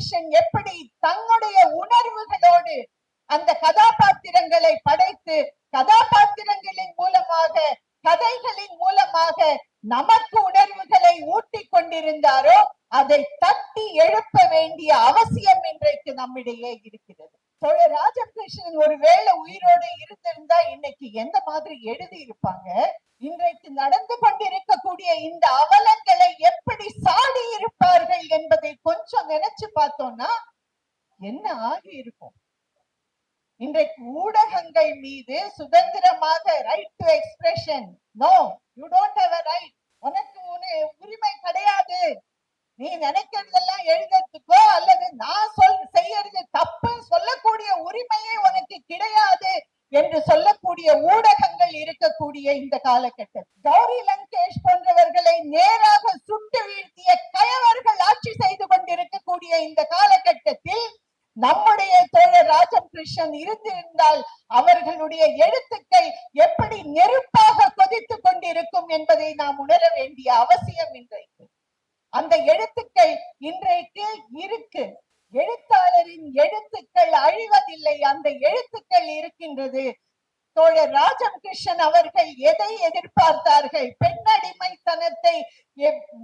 மனுஷன் எப்படி தன்னுடைய உணர்வுகளோடு அந்த கதாபாத்திரங்களை படைத்து கதாபாத்திரங்களின் மூலமாக கதைகளின் மூலமாக நமக்கு உணர்வுகளை ஊட்டி கொண்டிருந்தாரோ அதை தட்டி எழுப்ப வேண்டிய அவசியம் இன்றைக்கு நம்மிடையே இருக்கிறது. தோழர் ராஜகிருஷ்ணன் ஒருவேளை உயிரோடு இருந்திருந்தா இன்னைக்கு எந்த மாதிரி எழுதி இருப்பாங்க இன்றைக்கு நடந்து கொண்டிருக்கக்கூடிய இந்த நினைச்சு பார்த்தோம்னா என்ன ஆகி இருக்கும்? இன்றைக்கு ஊடகங்கள் மீது சுதந்திரமாக right to expression no you don't have right உனக்கு உன- உரிமை கிடையாது. நீ நினைக்கிறதெல்லாம் எழுதுறதுக்கோ அல்லது நான் சொல் செய்யறது தப்பு சொல்லக்கூடிய உரிமையே உனக்கு கிடையாது என்று சொல்லக்கூடிய ஊடகங்கள் இருக்கக்கூடிய இந்த காலகட்டத்தில் கௌரி லங்கேஷ் போன்றவர்களை நேராக இருக்கக்கூடிய இந்த காலகட்டத்தில் நம்முடைய தோழர் ராஜம் கிருஷ்ணன் இருந்திருந்தால் அவர்களுடைய எழுத்துக்கள் எப்படி நெருப்பாக கொதித்துக் கொண்டிருக்கும் என்பதை நாம் உணர வேண்டிய அவசியம் இன்றைக்கு. அந்த எழுத்துக்கள் இன்றைக்கு இருக்கு. எழுத்தாளரின் எழுத்துக்கள் அழிவதில்லை. அந்த எழுத்துக்கள் இருக்கின்றது. தோழர் ராஜம் கிருஷ்ணன் அவர்கள் எதை எதிர்பார்த்தார்கள்? பெண் அடிமைத்தனத்தை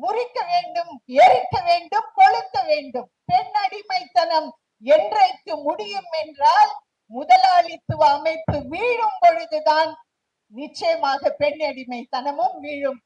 முறிக்க வேண்டும் எரிக்க வேண்டும் கொளுத்த வேண்டும் பெண்ணடிமைத்தனம் என்றைக்கு முடியும் என்றால் முதலாளித்துவ அமைப்பு வீழும் பொழுதுதான் நிச்சயமாக பெண் அடிமைத்தனமும் வீழும்.